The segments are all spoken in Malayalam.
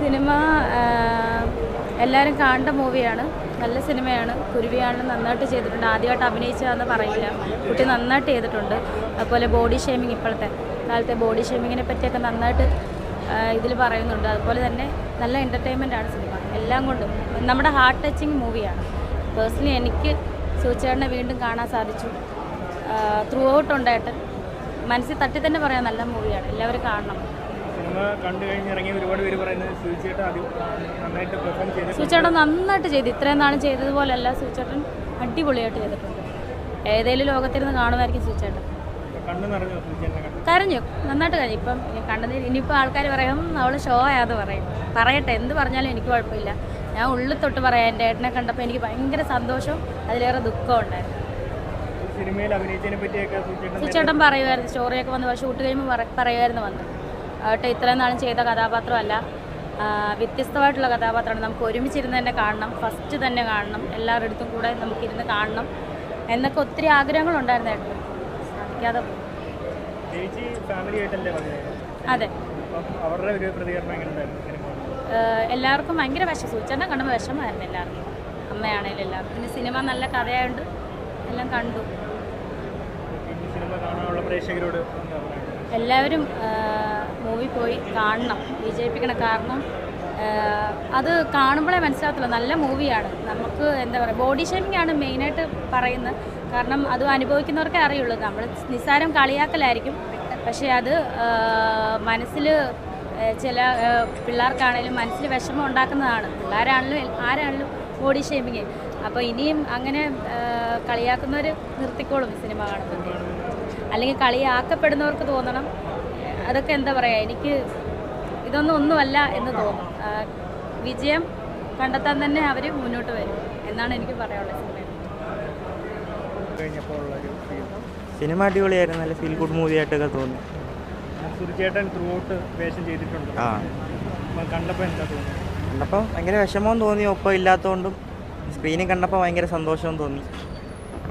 സിനിമ എല്ലാവരും കാണേണ്ട മൂവിയാണ്. നല്ല സിനിമയാണ്. കുരുവിയാണ് നന്നായിട്ട് ചെയ്തിട്ടുണ്ട്. ആദ്യമായിട്ട് അഭിനയിച്ചതെന്ന് പറയില്ല. കുട്ടി നന്നായിട്ട് ചെയ്തിട്ടുണ്ട്. അതുപോലെ ബോഡി ഷേമിങ് ഇപ്പോഴത്തെ കാലത്തെ ബോഡി ഷേമിങ്ങിനെ പറ്റിയൊക്കെ നന്നായിട്ട് ഇതിൽ പറയുന്നുണ്ട്. അതുപോലെ തന്നെ നല്ല എന്റർടൈൻമെന്റ് ആണ് സിനിമ. എല്ലാം കൊണ്ടും നമ്മുടെ ഹാർട്ട് ടച്ചിങ് മൂവിയാണ്. പേഴ്സണലി എനിക്ക് സൂചേട്ടനെ വീണ്ടും കാണാൻ സാധിച്ചു. ത്രൂ ഔട്ട് ഉണ്ടായിട്ട് മനസ്സിൽ തട്ടി തന്നെ പറയാൻ നല്ല മൂവിയാണ്. എല്ലാവരും കാണണം. സിനിമ കണ്ടു കഴിഞ്ഞ് ഒരുപാട് പേര് പറയുന്നത് നന്നായിട്ട് പെർഫോം ചെയ്തു സൂചേട്ടൻ നന്നായിട്ട് ചെയ്തു. ഇത്രയും നാളും ചെയ്തതുപോലല്ല സുചേട്ടൻ. അടിപൊളിയായിട്ട് ചെയ്തിട്ടുണ്ട്. ഏതെങ്കിലും ലോകത്തിരുന്ന് കാണുമായിരിക്കും സുചേട്ടൻ. കരഞ്ഞു. നന്നായിട്ട് കരഞ്ഞു. ഇപ്പം കണ്ടത് ഇനിയിപ്പോൾ ആൾക്കാർ പറയും അവൾ ഷോ ആയത് പറയും. പറയട്ടെ എന്ത് പറഞ്ഞാലും എനിക്ക് കുഴപ്പമില്ല. ഞാൻ ഉള്ളിൽ തൊട്ട് പറയാം എന്റെ ഏട്ടനെ കണ്ടപ്പോൾ എനിക്ക് ഭയങ്കര സന്തോഷവും അതിലേറെ ദുഃഖവും ഉണ്ടായിരുന്നു. സിനിമയിൽ അഭിനയിച്ചതിനെ പറ്റിയൊക്കെ സുചേട്ടൻ സൂചേട്ടൻ പറയുമായിരുന്നു സ്റ്റോറിയൊക്കെ വന്ന് ഷൂട്ട് കഴിയുമ്പോൾ പറ- പറയുമായിരുന്നു വന്ന്. ആട്ടെ ഇത്രയും നാളും ചെയ്ത കഥാപാത്രമല്ല. വ്യത്യസ്തമായിട്ടുള്ള കഥാപാത്രമാണ്. നമുക്ക് ഒരുമിച്ചിരുന്ന് തന്നെ കാണണം. ഫസ്റ്റ് തന്നെ കാണണം. എല്ലാവരുടെ അടുത്തും കൂടെ നമുക്കിരുന്ന് കാണണം എന്നൊക്കെ ഒത്തിരി ആഗ്രഹങ്ങളുണ്ടായിരുന്നു ഏട്ടന്. സാധിക്കാതെ അതെ. എല്ലാവർക്കും ഭയങ്കര വിഷം സൂചന കണ്ടുമ്പോൾ വിഷമമായിരുന്നു എല്ലാവർക്കും. അമ്മയാണേലും എല്ലാവർക്കും. പിന്നെ സിനിമ നല്ല കഥയായതുകൊണ്ട് എല്ലാം കണ്ടു. സിനിമ കാണാനുള്ള പ്രേക്ഷകരോട് എല്ലാവരും മൂവി പോയി കാണണം. വിജയിപ്പിക്കണം കാരണം അത് കാണുമ്പോഴേ മനസ്സിലാകത്തുള്ളൂ. നല്ല മൂവിയാണ് നമുക്ക് എന്താ പറയുക ബോഡി ഷേമിംഗ് ആണ് മെയിനായിട്ട് പറയുന്നത്. കാരണം അത് അനുഭവിക്കുന്നവർക്കേ അറിയുള്ളൂ. നമ്മൾ നിസ്സാരം കളിയാക്കലായിരിക്കും. പക്ഷേ അത് മനസ്സിൽ ചില പിള്ളേർക്കാണേലും മനസ്സിൽ വിഷമം ഉണ്ടാക്കുന്നതാണ്. പിള്ളേരാണെങ്കിലും ആരാണെങ്കിലും ബോഡി ഷേമിങ് അപ്പോൾ ഇനിയും അങ്ങനെ കളിയാക്കുന്നവർ നിർത്തിക്കോളും സിനിമ കാണുമ്പോൾ അല്ലെങ്കിൽ കളിയാക്കപ്പെടുന്നവർക്ക് തോന്നണം. അതൊക്കെ എന്താ പറയുക എനിക്ക് ഇതൊന്നും ഒന്നുമല്ല എന്ന് തോന്നും. വിജയം കണ്ടെത്താൻ തന്നെ അവർ മുന്നോട്ട് വരും എന്നാണ് എനിക്ക് പറയാനുള്ളത് കഴിഞ്ഞപ്പോൾ ഉള്ള ഒരു ഫീൽ സിനിമ അടിപൊളിയായിരുന്നു നല്ല ഫീൽ ഗുഡ് മൂവി ആയിട്ടൊക്കെ തോന്നി. സുധിച്ചേട്ടൻ ത്രൂ ഔട്ട് വേഷം ചെയ്തിട്ടുണ്ട്. ആ. കണ്ടപ്പോൾ എന്താ തോന്നുന്നത് കണ്ടപ്പോൾ ഭയങ്കര വിഷമവും തോന്നി ഒപ്പം ഇല്ലാത്തതുകൊണ്ടും. സ്ക്രീനിൽ കണ്ടപ്പോൾ ഭയങ്കര സന്തോഷവും തോന്നി.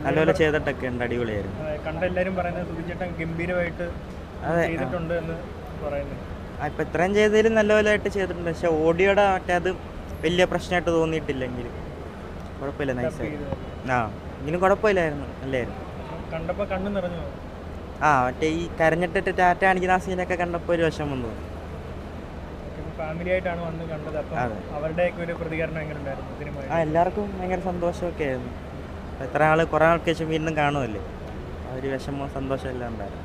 നല്ലപോലെ ചെയ്തിട്ടൊക്കെ ഉണ്ട് അടിപൊളിയായിരുന്നു. കണ്ട എല്ലാവരും പറയുന്നത് സുധിച്ചേട്ടൻ ഗംഭീരമായിട്ട്. ചെയ്തിട്ടുണ്ട് എന്ന് പറയുന്നു. ഇപ്പം ഇത്രയും ചെയ്തതിലും നല്ലപോലെ ആയിട്ട് ചെയ്തിട്ടുണ്ട്. പക്ഷെ ഓഡിയോടെ മറ്റേ അത് വലിയ പ്രശ്നമായിട്ട് തോന്നിയിട്ടില്ലെങ്കിൽ കുഴപ്പമില്ല നൈസ് ആ ഇങ്ങനെ കുഴപ്പമില്ലായിരുന്നു നല്ലായിരുന്നു. കണ്ടപ്പോൾ കണ്ണു നിറഞ്ഞു. ആ മറ്റേ ഈ കരഞ്ഞിട്ടിട്ട് ടാറ്റ കാണിക്കുന്ന ആ സീനൊക്കെ കണ്ടപ്പോൾ ഒരു വശം വന്നു. ഫാമിലി ആയിട്ടാണ് വന്ന് കണ്ടത്. അപ്പം അതെ. അവരുടെയൊക്കെ ഒരു പ്രതികരണം എങ്ങനെ ഉണ്ടായിരുന്നു ആ എല്ലാവർക്കും ഭയങ്കര സന്തോഷമൊക്കെ ആയിരുന്നു. എത്ര ആൾ കുറേ ആൾക്ക് ശേഷം വീണ്ടും കാണുമല്ലേ ആ ഒരു വിഷമവും സന്തോഷവും എല്ലാം ഉണ്ടായിരുന്നു.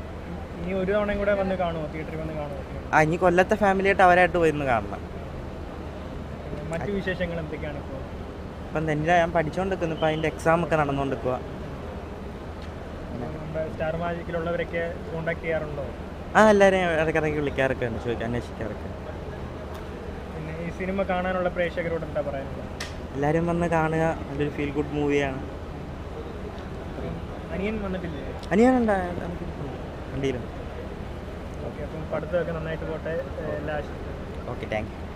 ഇനി ഒരു തവണയും കൂടെ വന്ന് കാണുമോ തിയേറ്ററിൽ വന്ന് കാണുമോ ആ ഇനി കൊല്ലത്തെ ഫാമിലിയായിട്ട് അവരായിട്ട് പോയിരുന്നു കാണണം. മറ്റു വിശേഷങ്ങൾ എന്തൊക്കെയാണ് ഇപ്പോൾ ഇപ്പം തന്നെ ഞാൻ പഠിച്ചുകൊണ്ടിരിക്കുന്നു ഇപ്പം അതിന്റെ എക്സാം ഒക്കെ നടന്നുകൊണ്ടിരിക്കുക സ്റ്റാർ മാജിക്കിലുള്ളവരൊക്കെ കോണ്ടാക്ട് ചെയ്യാറുണ്ടോ? ആ എല്ലാവരെയും ഇടയ്ക്കിടയ്ക്ക് വിളിക്കാറൊക്കെ ഉണ്ട്. ചോദിക്കാൻ അന്വേഷിക്കാറൊക്കെ. പിന്നെ ഈ സിനിമ കാണാനുള്ള പ്രേക്ഷകരോട് എന്താ പറയാനുള്ളത്? എല്ലാവരും വന്ന് കാണുക. നല്ലൊരു ഫീൽ ഗുഡ് മൂവിയാണ് അനിയൻ വന്നിട്ടില്ലേ? അനിയൻ ഉണ്ടായിരുന്നു ഓക്കെ അപ്പം പഠിത്തമൊക്കെ നന്നായിട്ട് പോട്ടെ. എല്ലാ ഓക്കെ താങ്ക് യു.